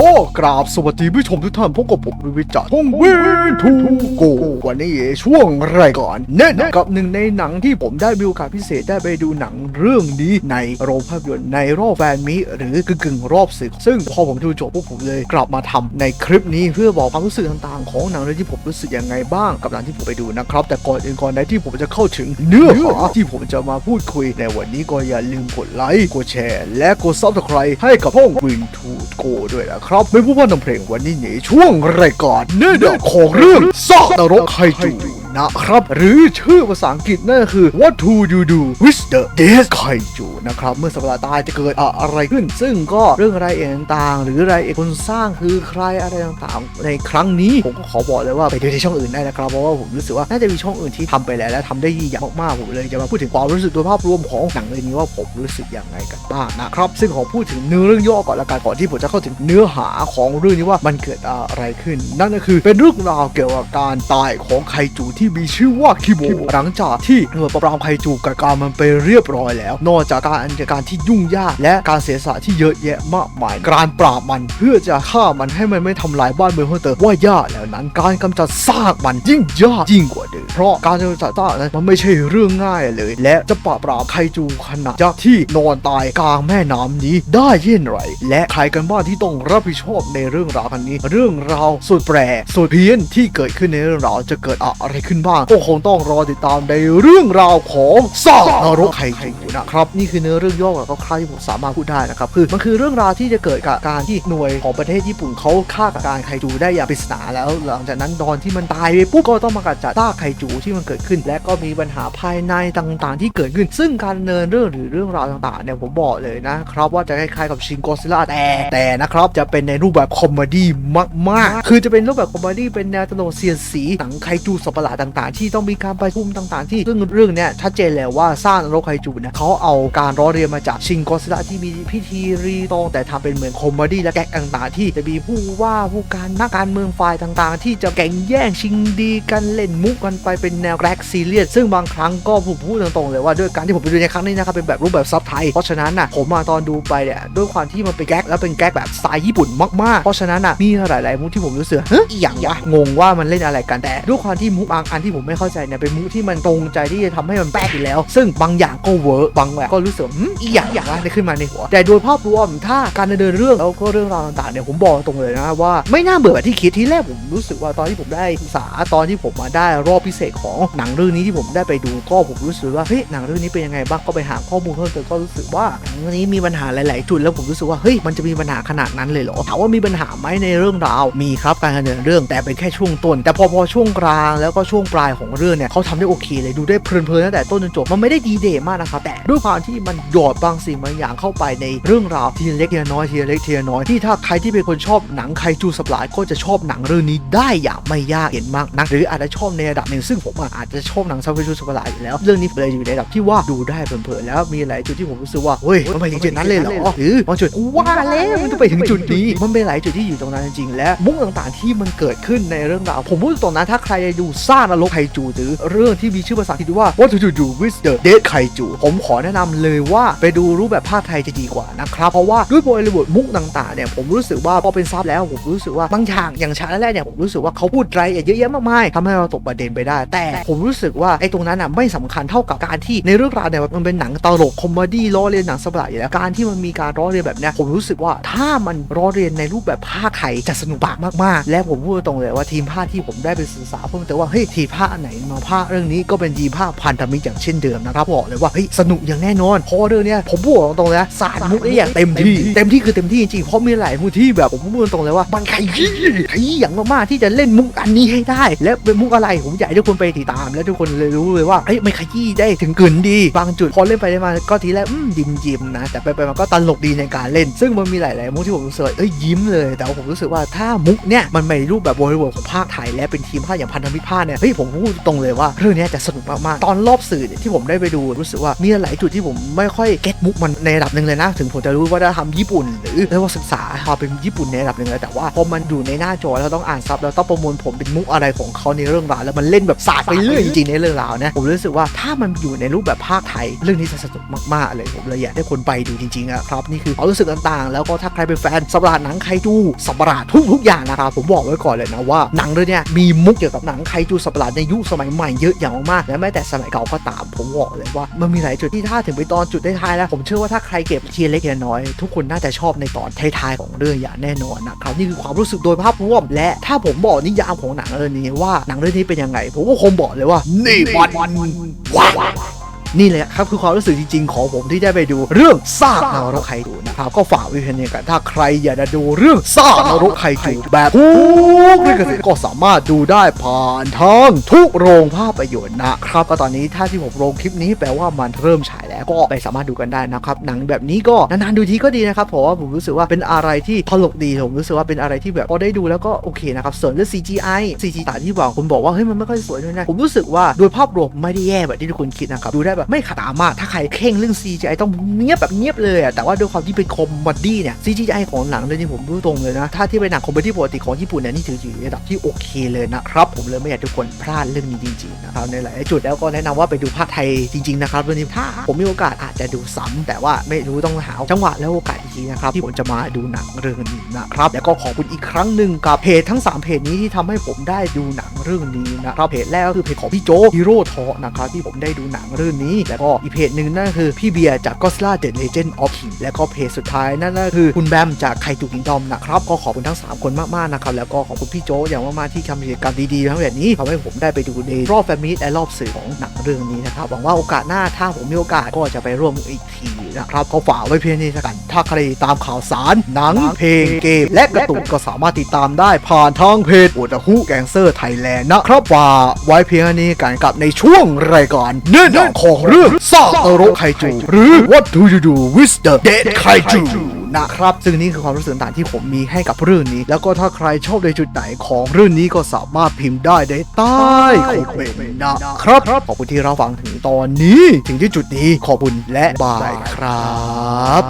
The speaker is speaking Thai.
ก็กราบสวัสดีผู้ชมทุกท่านพบกับผมวิจักรช่องเวนทูโกวันนี้ช่วงรายการแนะนำกับหนึ่งในหนังที่ผมได้มีโอกาสพิเศษได้ไปดูหนังเรื่องนี้ในโรงภาพยนตร์ในรอบแฟนมิหรือกึ่งกึ่งรอบศึก ซึ่งพอผมดูจบพวกผมเลยกลับมาทำในคลิปนี้เพื่อบอกความรู้สึกต่างๆ ของหนังเรื่องที่ผมรู้สึกยังไงบ้างกับหนังที่ผมไปดูนะครับ แต่ก่อนอื่นก่อนใดที่ผมจะเข้าถึงเนื้อหาที่ผมจะมาพูดคุยในวันนี้ก็อย่าลืมกดไลค์กดแชร์ และกดซับสไครต์ให้กับช่องวินทูโกด้วยนะครับไม่พูดว่านำเพลงวันนี้หนีช่วงรายการเนื้อเรื่องของเรื่องซากนรกไคจู นะครับ หรือชื่อภาษาอังกฤษนั่นก็คือ What to you do with the dead kaiju นะครับ เมื่อสัตว์ประหลาดตายจะเกิดอะไรขึ้น ซึ่งก็เรื่องรายละเอียดต่างๆ หรือรายละเอียดคนสร้างคือใครอะไรต่างๆ ในครั้งนี้ ผมก็ขอบอกเลยว่าไปดูในช่องอื่นได้นะครับ เพราะว่าผมรู้สึกว่าน่าจะมีช่องอื่นที่ทำไปแล้วและทำได้ดีอย่างมากๆผมเลยจะมาพูดถึงความรู้สึกโดยภาพรวมของหนังเรื่องนี้ว่าผมรู้สึกอย่างไรกันบ้างนะครับ ซึ่งขอพูดถึงเนื้อเรื่องย่อก่อนละกันก่อนที่ผมจะเข้าถึงเนื้อหาของเรื่องนี้ว่ามันเกิดอะไรขึ้น นั่นก็คือเป็นเรื่องราวเกี่ยวกับการตายของไคจูทีที่มีชื่อว่าคิโมหลังจากที่หน่วยปราบปรามไคจูกับการมันไปเรียบร้อยแล้ว นอกจากการอันการที่ยุ่งยากและการเสียสละที่เยอะแยะมากมายการปราบมันเพื่อจะฆ่ามันให้มันไม่ทำลายบ้านเมืองเพิ่มเติมว่ายากแล้วนั้นการกำจัดซากมันยิ่งยากยิ่งกว่าเดิมเพราะการกำจัดซากนั้นมันไม่ใช่เรื่องง่ายเลย และจะปราบปรามไคจูขนาดยักษ์ที่นอนตายกลางแม่น้ำนี้ได้เย่นไร และใครกันบ้างที่ต้องรับผิดชอบในเรื่องราวคันนี้ เรื่องราวสุดแปลกสุดเพี้ยนที่เกิดขึ้นในเรื่องราวจะเกิดอะไรขึ้นบ้างก็คงต้องรอติดตามในเรื่องราวของซากนรกไคจูนะครับนี่คือเนื้อเรื่องย่อกับคร่าวๆที่ผมสามารถพูดได้นะครับคือมันคือเรื่องราวที่จะเกิดกับการที่หน่วยของประเทศญี่ปุ่นเขาฆ่ากับการไคจูได้อย่างปริศนาแล้ว หลังจากนั้นตอนที่มันตายไปปุ๊บก็ต้องมากำจัดซากไคจูที่มันเกิดขึ้น และก็มีปัญหาภายในต่างๆ ที่เกิดขึ้น ซึ่งการเนินเรื่องหรือเรื่องราวต่างๆเนี่ยผมบอกเลยนะครับว่าจะคล้ายๆกับชินโกซิล่าแต่แต่นะครับจะเป็นในรูปแบบคอมเมดี้มากๆ คือจะเป็นรูปแบบคอมเมดี้เป็นแนวตลกเสียดสีหนังไคจูสัปหลาดต่างๆ ที่ต้องมีการไปพุ่มต่างๆ ที่ซึ่งเรื่องเนี้ยชัดเจนแล้วว่าสร้างนรกไคจูเนี่ยเขาเอาการร้อเรียนมาจากชินโกซิล่าที่มีพิธีรีตองแต่ทำเป็นเหมือนคอมเมดี้และแก๊กต่างๆ ที่จะมีผู้ว่าผู้การนักการเมืองฝ่ายต่างๆ ที่จะแข่งแย่งชิงดีกันเล่นมุกกันไปเป็นแนวแก๊กซีเรียสซึ่งบางครั้งก็ผมพูดตรงๆเลยว่าด้วยการที่ผมไปดูในครั้งนี้นะครับเป็นแบบรูปแบบซับไทยเพราะฉะนั้นน่ะผมมาตอนดูไปเนี่ยด้วยความที่มันเป็นแก๊กแล้วเป็นแก๊กแบบสไตล์ญี่ปุ่นมากๆ เพราะฉะนั้นน่ะมีหลายๆมุกที่ผมรู้สึกเฮ้ยอย่างวะงงว่ามันเล่นอะไรกันแต่ด้วยความที่มุกบางอันที่ผมไม่เข้าใจเนี่ยเป็นมุกที่มันตรงใจที่จะทำให้มันแปลกอยู่แล้ว ซึ่งบางอย่างก็เวิร์กบางแบบก็รู้สึกอีหยังอย่างวะเนี่ยขึ้นมาในหัว แต่โดยภาพรวมถ้าการดำเนินเรื่องแล้วก็เรื่องราวต่างๆเนี่ยผมบอกตรงเลยนะว่าไม่น่าเบื่อแบบที่คิดที่แรกผมรู้สึกว่าตอนที่ผมได้ศึกษาตอนที่ผมมาได้รอบพิเศษของหนังเรื่องนี้ที่ผมได้ไปดูก็ผมรู้สึกว่าเฮ้ยหนังเรื่องนี้เป็นยังไงบ้างก็ไปหาข้อมูลเพิ่มเติมก็รู้สึกว่าหนังเรื่องนี้มีปัญหาหลาย ๆ จุดแล้วผมรู้สึกว่าเฮ้ยมันจะมีปัญหาขนาดนั้นเลยเหรอถามว่ามีปัญหาไหมในเรื่องราวมีครับการดำเนินเรื่องแต่เป็นแค่ช่วงต้นแต่พอพอช่วงกลางแล้วก็ช่วงปลายของเรื่องเนี่ยเขาทำได้โอเคเลยดูได้เพลินๆตั้งแต่ต้นจนจบมันไม่ได้ดีเดย์มากนะครับแต่ด้วยความที่มันหยอดบางสิ่งบางอย่างเข้าไปในเรื่องราวทีละเล็กทีละน้อยทีละเล็กทีละน้อยที่ถ้าใครที่เป็นคนชอบหนังไคจูสับหลายก็จะชอบหนังเรื่องนี้ได้อย่างไม่ยากเห็นมากนักหรืออาจจะชอบในระดับหนึ่งซึ่งผมอาจจะชอบหนังไคจูสับหลายอยู่แล้ว เรื่องนี้เลยอยู่ในระดับที่ว่าดูได้เพลินๆแล้วมีหลายจุดที่ผมรู้สึกว่าเฮ้ยมันไปถึงจุดนั้นเลยเหรอหรือบางจุดว่าแล้วมันจะไปถึงจุดนี้มันเป็นหลายจุดที่อยู่ตรงนั้นจริงๆและมุกต่างๆที่มันเกิดขึ้นในเรื่องราวผมพูดตรงๆนถ้าใครดูซ่านรกไคจูหรือเรื่องที่มีชื่อภาษาอังกฤษว่า What to do with the dead kaiju ผมขอแนะนำเลยว่าไปดูรูปแบบภาคไทยจะดีกว่านะครับ เพราะว่าด้วยบริบทมุกต่างๆเนี่ยผมรู้สึกว่าพอเป็นซับแล้วผมรู้สึกว่าบางฉากอย่างฉากแรกๆเนี่ยผมรู้สึกว่าเขาพูดไรเยอะแยะมากมายทำให้เราตกประเด็นไปได้ แต่ผมรู้สึกว่าไอ้ตรงนั้นอะไม่สำคัญเท่ากับการที่ในเรื่องราวเนี่ยมันเป็นหนังตลกคอมเมดี้ล้อเลียนหนังสปาร์อยู่แล้วการที่มันมีการล้อเลียนแบบเนี้ยผมรู้สึกว่าถ้ามันล้อเลียนในรูปแบบภาคไทยจะสนุกมากๆ และผมพูดตรงเลยว่าทีมภาคที่ผมได้ไปศึกษาเพิ่มเติมว่าเฮ้ยทีมภาคไหนมาภาคเรื่องนี้ก็เป็นทีภาคพันธมิตรอย่างเช่นเดิมนะครับบอกเลยว่าเฮ้ยสนุกอย่างแน่นอนเพราะเรื่องเนี้ยผมพูดตรงๆเลยนะสาดมุกได้อย่างเต็มที่เต็มที่คือเต็มที่จริงๆเพราะมีหลายมุกที่แบบผมพูดตรงๆเลยว่ามันขยี้ขยี้อย่างมากๆที่จะเล่นมุกอันนี้ให้ได้ และเป็นมุกอะไรผมอยากให้ทุกคนไปติดตาม และทุกคนเลยรู้เลยว่าเฮ้ยไม่ขยี้ได้ถึงกึ่นดี บางจุดพอเล่นไปได้มาก็ทีแรกอืมยิ้มยิ้มๆนะแต่ไปไปมาก็ตลกดีในการเล่น ซึ่งมันมีหลายๆมุกที่ผมรู้สึกเอ้ยยิ้มเลย แต่ผมรู้สึกว่าถ้ามุกเนี่ยมันไม่รูปแบบบริบทของภาคไทยและเป็นทีมภาคอย่างพันธมิตรภาคเนี่ยเฮ้ยผมพูดตรงเลยว่าเรื่องนี้จะสนุกมากๆตอนรอบสื่อเนี่ยที่ผมได้ไปดูรู้สึกว่ามีหลายจุดที่ผมไม่ค่อยเก็ตมุกมันในระดับหนึ่งเลยนะ ถึงผมจะรู้ว่าได้ทำญี่ปุ่น หรือเรียกว่าศึกษา ความเป็นญี่ปุ่นในระดับหนึ่งเลยแต่ว่าพอมันอยู่ในหน้าจอแล้วต้องอ่านซับแล้วต้องประมวลผมเป็นมุกอะไรของเขาในเรื่องราวแล้วมันเล่นแบบสาดไปเรื่อยจริงๆในเรื่องราวนะผมรู้สึกว่าถ้ามันอยู่ในรูปแบบภาคไทย เรื่องนี้จะสนุกมากๆเลยผมเลยอยากให้คนไปดูจริงๆอะครับนี่คือความรู้สึกต่างๆ แล้วก็ถ้าใครเป็นแฟนสัปดาห์หนังไคจูสัปดาห์ทุกทุกๆอย่างนะครับผมบอกไว้ก่อนเลยนะว่าหนังเรื่องนี้มีมุกเกี่ยวกับหนังไคจูสัปดาห์ในยุคสมัยใหม่เยอะอย่างมากและแม้แต่สมัยเก่าก็ตามผมบอกเลยว่ามันมีหลายจุดที่ถ้าถึงไปตอนจุดท้ายแล้วผมเชื่อว่าถ้าใครเก็บทีเล็กทีน้อยทุกคนน่าจะชอบในตอนท้ายๆของเรื่องอย่างแน่นอนนะครับนี่คือความรู้สึกโดยภาพรวม และถ้าผมบอกนิยามของหนังเรื่องนี้ว่าหนังเรื่องนี้เป็นยังไง ผมก็คงบอกเลยว่านี่มันว้าวนี่แหละครับคือความรู้สึกจริงๆ ของผมที่ได้ไปดูเรื่องซากนรกไคจูนะครับก็ฝากไว้เพียงนี้กันถ้าใครอยากจะดูเรื่องซากนรกไคจูแบบทุกเรื่องก็สามารถดูได้ผ่านทางทุกโรงภาพยนตร์นะครับก็ตอนนี้ถ้าที่ผมลงคลิปนี้แปลว่ามันเริ่มฉายแล้วก็ไปสามารถดูกันได้นะครับหนังแบบนี้ก็นานๆดูทีก็ดีนะครับเพราะว่าผมรู้สึกว่าเป็นอะไรที่ตลกดีผมรู้สึกว่าเป็นอะไรที่แบบพอได้ดูแล้วก็โอเคนะครับส่วนเรื่อง CGI CG ต่างที่บอกคุณบอกว่าเฮ้ยมันไม่ค่อยสวยด้วยนะผมรู้สึกว่าโดยภาพรวมไม่ได้แย่แบบที่ทุกคนคิดนะครับดูได้แบบไม่ขัดตามากถ้าใครเข่งเรื่อง CGI ต้องเงียบแบบเงียบเลยอะแต่ว่าด้วยความที่เป็นคอมเมดี้เนี่ย CGI ของหนังเรื่องนี้ผมพูดตรงเลยนะ ถ้าที่เป็นหนังคอมเมดี้ปกติของญี่ปุ่นเนี่ยนี่ถืออยู่ในระดับที่โอเคเลยนะครับ ผมเลยไม่อยากทุกคนพลาดเรื่องนี้จริงๆนะครับในหลายจุดแล้วก็แนะนำว่าไปดูภาคไทยจริงๆนะครับเรื่องนี้ถ้าผมมีโอกาสอาจจะดูซ้ำแต่ว่าไม่รู้ต้องหาจังหวะและโอกาสอีกทีนะครับที่ผมจะมาดูหนังเรื่องนี้นะครับแล้วก็ขอบคุณอีกครั้งหนึ่งกับเพจทั้งสามเพจนี้ที่ทำให้ผมได้ดูหนังเรื่องนี้นะครับเพจแรกก็คือเพจของพี่โจฮีโร่ทอนะครับที่ผมได้ดูหนังเรื่องนี้ แล้วก็อีกเพจหนึ่งนั่นคือพี่เบียร์จาก Godzilla The Legend of King แล้วก็เพจสุดท้ายนั่นก็คือคุณแบมจากไคจูกิงดอมนะครับก็ขอบคุณทั้ง 3 คนมากๆนะครับแล้วก็ขอบคุณพี่โจอย่างมากๆที่ทำกิจกรรมดีๆทั้งแบบนี้ทำให้ผมได้ไปดูในรอบแฟมิลี่และรอบสื่อของหนังเรื่องนี้นะครับหวังว่าโอกาสหน้าถ้าผมมีโอกาสก็จะไปร่วมอีกทีนะครับเขาฝากไว้เพียงนี้สักัน ถ้าใครตามข่าวสาร หนัง เพลงเกม และกระตุกก็สามารถติดตามได้ผ่านทางเพจโอตาคุแกงเซอร์ไทยแลนด์นะครับว่าไว้เพียงนี้กันกับในช่วงรายการเนื้อหนังของเรื่องซากนรไคจู หรือ What do you do with the dead kaiju นะครับ ซึ่งนี่คือความรู้สึกต่างๆที่ผมมีให้กับเรื่องนี้ แล้วก็ถ้าใครชอบในจุดไหนของเรื่องนี้ก็สามารถพิมพ์ได้ในใต้คอมเมนต์นะครับขอบคุณที่เราฟังถึงตอนนี้ถึงที่จุดนี้ขอบคุณและบายครับ